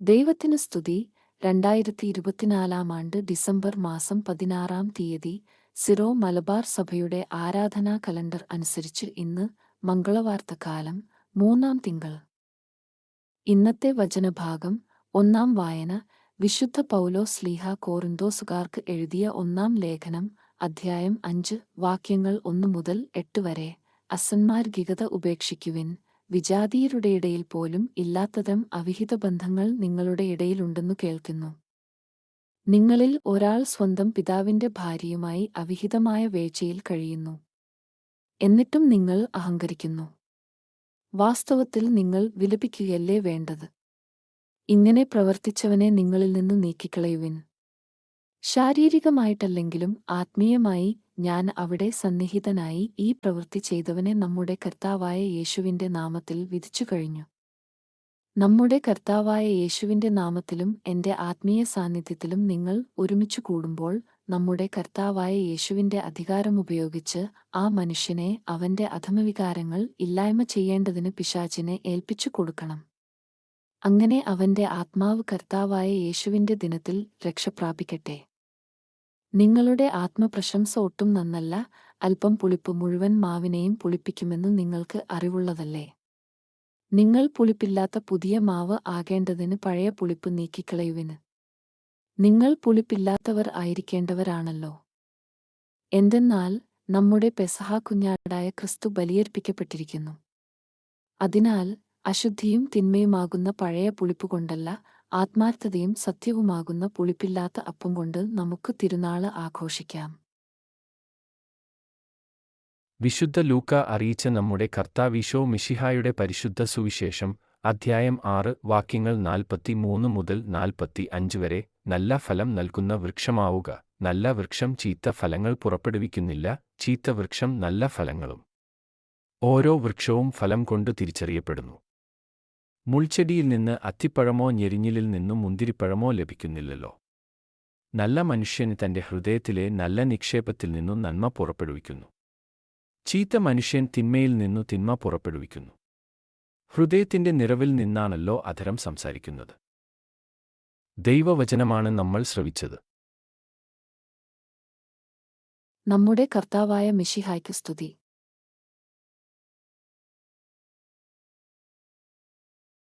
ദൈവത്തിന് സ്തുതി. രണ്ടായിരത്തി ഇരുപത്തിനാലാം ആണ്ട് ഡിസംബർ മാസം പതിനാറാം തീയതി സിറോ മലബാർ സഭയുടെ ആരാധനാ കലണ്ടർ അനുസരിച്ച് ഇന്ന് മംഗളവാർത്തകാലം മൂന്നാം തിങ്കൾ. ഇന്നത്തെ വചനഭാഗം ഒന്നാം വായന വിശുദ്ധ പൗലോ സ്ലീഹ കോറിന്തോസുകാർക്ക് എഴുതിയ ഒന്നാം ലേഖനം അധ്യായം അഞ്ച് വാക്യങ്ങൾ ഒന്നു മുതൽ എട്ട് വരെ. അസന്മാർഗികത ഉപേക്ഷിക്കുവിൻ. വിജാതീയരുടെ ഇടയിൽ പോലും ഇല്ലാത്തതരം അവിഹിത ബന്ധങ്ങൾ നിങ്ങളുടെ ഇടയിലുണ്ടെന്നു കേൾക്കുന്നു. നിങ്ങളിൽ ഒരാൾ സ്വന്തം പിതാവിന്റെ ഭാര്യയുമായി അവിഹിതമായ വേഴ്ചയിൽ കഴിയുന്നു. എന്നിട്ടും നിങ്ങൾ അഹങ്കരിക്കുന്നു. വാസ്തവത്തിൽ നിങ്ങൾ വിലപിക്കുകയല്ലേ വേണ്ടത്? ഇങ്ങനെ പ്രവർത്തിച്ചവനെ നിങ്ങളിൽ നിന്ന് നീക്കിക്കളയുവിൻ. ശാരീരികമായിട്ടല്ലെങ്കിലും ആത്മീയമായി ഞാൻ അവിടെ സന്നിഹിതനായി ഈ പ്രവൃത്തി ചെയ്തവനെ നമ്മുടെ കർത്താവായ യേശുവിന്റെ നാമത്തിൽ വിധിച്ചു കഴിഞ്ഞു. നമ്മുടെ കർത്താവായ യേശുവിന്റെ നാമത്തിലും എന്റെ ആത്മീയ സാന്നിധ്യത്തിലും നിങ്ങൾ ഒരുമിച്ചു കൂടുമ്പോൾ നമ്മുടെ കർത്താവായ യേശുവിന്റെ അധികാരമുപയോഗിച്ച് ആ മനുഷ്യനെ അവന്റെ അധമവികാരങ്ങൾ ഇല്ലായ്മ ചെയ്യേണ്ടതിന് പിശാചിനെ ഏൽപ്പിച്ചു കൊടുക്കണം. അങ്ങനെ അവന്റെ ആത്മാവ് കർത്താവായ യേശുവിന്റെ ദിനത്തിൽ രക്ഷപ്രാപിക്കട്ടെ. നിങ്ങളുടെ ആത്മപ്രശംസ ഒട്ടും നന്നല്ല. അല്പം പുളിപ്പ് മുഴുവൻ മാവിനെയും പുളിപ്പിക്കുമെന്ന് നിങ്ങൾക്ക് അറിവുള്ളതല്ലേ? നിങ്ങൾ പുളിപ്പില്ലാത്ത പുതിയ മാവ് ആകേണ്ടതിന് പഴയ പുളിപ്പ് നീക്കിക്കളയുവിന്. നിങ്ങൾ പുളിപ്പില്ലാത്തവർ ആയിരിക്കേണ്ടവരാണല്ലോ. എന്തെന്നാൽ നമ്മുടെ പെസഹ കുഞ്ഞാടായ ക്രിസ്തു ബലിയർപ്പിക്കപ്പെട്ടിരിക്കുന്നു. അതിനാൽ അശുദ്ധിയും തിന്മയുമാകുന്ന പഴയ പുളിപ്പുകൊണ്ടല്ല ആത്മാർത്ഥതയും സത്യവുമാകുന്ന പുളിപ്പില്ലാത്ത അപ്പം കൊണ്ട് നമുക്ക് തിരുനാൾ ആഘോഷിക്കാം. വിശുദ്ധ ലൂക്ക അറിയിച്ച നമ്മുടെ കർത്താവിശോ മിഷിഹായുടെ പരിശുദ്ധ സുവിശേഷം അധ്യായം ആറ് വാക്യങ്ങൾ നാൽപ്പത്തി മൂന്ന് മുതൽ നാൽപ്പത്തി അഞ്ച് വരെ. നല്ല ഫലം നൽകുന്ന വൃക്ഷമാവുക. നല്ല വൃക്ഷം ചീത്ത ഫലങ്ങൾ പുറപ്പെടുവിക്കുന്നില്ല. ചീത്ത വൃക്ഷം നല്ല ഫലങ്ങളും. ഓരോ വൃക്ഷവും ഫലം കൊണ്ട് തിരിച്ചറിയപ്പെടുന്നു. മുൾച്ചെടിയിൽ നിന്ന് അത്തിപ്പഴമോ ഞെരിഞ്ഞിലിൽ നിന്നും മുന്തിരിപ്പഴമോ ലഭിക്കുന്നില്ലല്ലോ. നല്ല മനുഷ്യന് തന്റെ ഹൃദയത്തിലെ നല്ല നിക്ഷേപത്തിൽ നിന്നും നന്മ പുറപ്പെടുവിക്കുന്നു. ചീത്ത മനുഷ്യൻ തിന്മയിൽ നിന്നു തിന്മ പുറപ്പെടുവിക്കുന്നു. ഹൃദയത്തിന്റെ നിറവിൽ നിന്നാണല്ലോ അധരം സംസാരിക്കുന്നത്. ദൈവവചനമാണ് നമ്മൾ ശ്രവിച്ചത്. നമ്മുടെ കർത്താവായ മിഷിഹായ്ക്ക് സ്തുതി.